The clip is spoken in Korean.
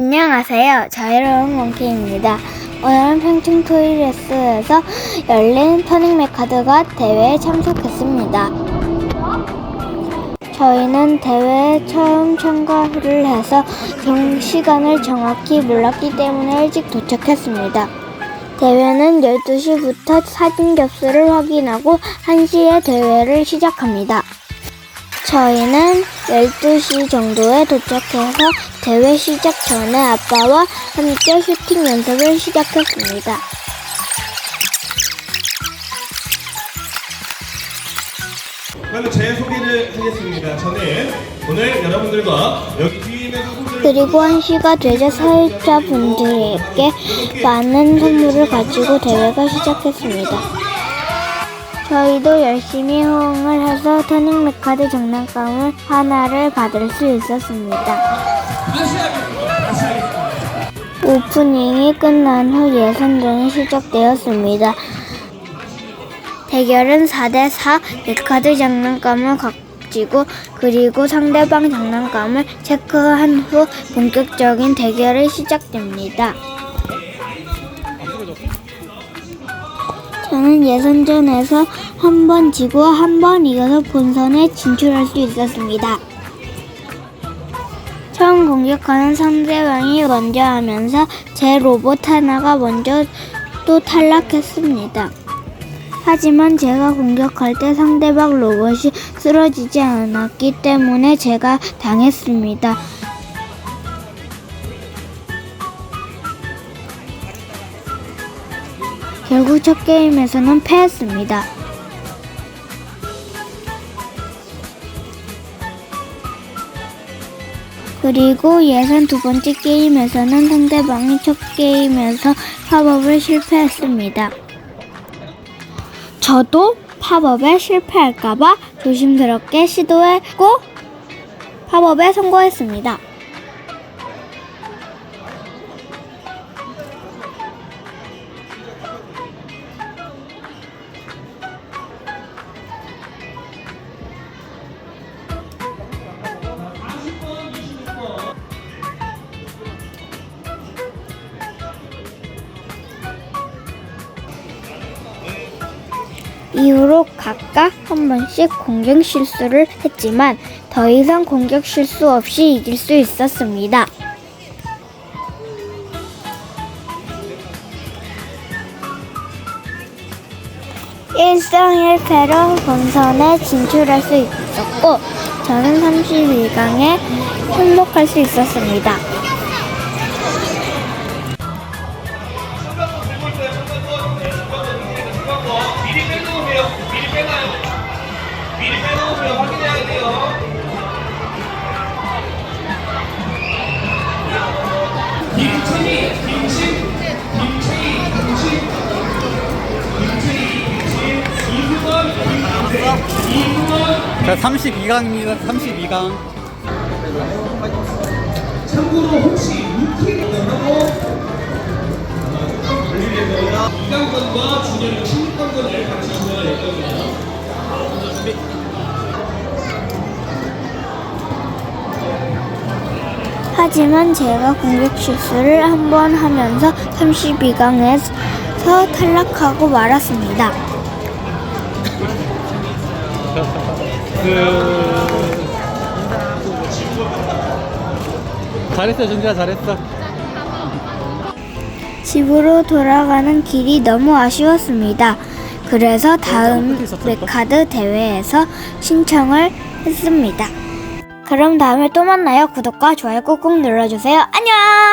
안녕하세요. 자유로운 몽키입니다. 오늘은 평촌 토이레스에서 열린 터닝 메카드가 대회에 참석했습니다. 저희는 대회에 처음 참가를 해서 경 시간을 정확히 몰랐기 때문에 일찍 도착했습니다. 대회는 12시부터 사진 겹수를 확인하고 1시에 대회를 시작합니다. 저희는 12시 정도에 도착해서 대회 시작 전에 아빠와 함께 슈팅 연습을 시작했습니다. 그러면 제 소개를 하겠습니다. 저는 오늘 여러분들과 여기 뒤에 있는 선수들 그리고 1시가 되자 사회자 분들에게 많은 선물을 가지고 대회가 시작했습니다. 저희도 열심히 호응을 해서 터닝 메카드 장난감을 하나를 받을 수 있었습니다. 오프닝이 끝난 후 예선전이 시작되었습니다. 대결은 4대4 메카드 장난감을 가지고 그리고 상대방 장난감을 체크한 후 본격적인 대결이 시작됩니다. 저는 예선전에서 한 번 지고 한 번 이겨서 본선에 진출할 수 있었습니다. 처음 공격하는 상대방이 먼저 하면서 제 로봇 하나가 먼저 또 탈락했습니다. 하지만 제가 공격할 때 상대방 로봇이 쓰러지지 않았기 때문에 제가 당했습니다. 결국 첫 게임에서는 패했습니다. 그리고 예선 두 번째 게임에서는 상대방이 첫 게임에서 팝업을 실패했습니다. 저도 팝업에 실패할까봐 조심스럽게 시도했고 팝업에 성공했습니다. 이후로 각각 한 번씩 공격 실수를 했지만 더 이상 공격 실수 없이 이길 수 있었습니다. 일승일패로 본선에 진출할 수 있었고 저는 32강에 승복할 수 있었습니다. 미리 빼놓으세요. 미리 빼놔요. 미리 빼놓으세요. 확인해야 돼요. 김채희, 김신, 김채희, 김신, 김채희, 김신, 이승원, 김신, 이승원. 자, 32강입니다. 32강. 참고로 혹시 루킹을 하고 이강권과 준현이 16강권을 같이 진행을 했거든요. 하지만 제가 공격 실수를 한 번 하면서 32강에서 탈락하고 말았습니다. 그... 잘했어, 준지야, 잘했어. 집으로 돌아가는 길이 너무 아쉬웠습니다. 그래서 다음 메카드 대회에서 신청을 했습니다. 그럼 다음에 또 만나요. 구독과 좋아요 꾹꾹 눌러주세요. 안녕!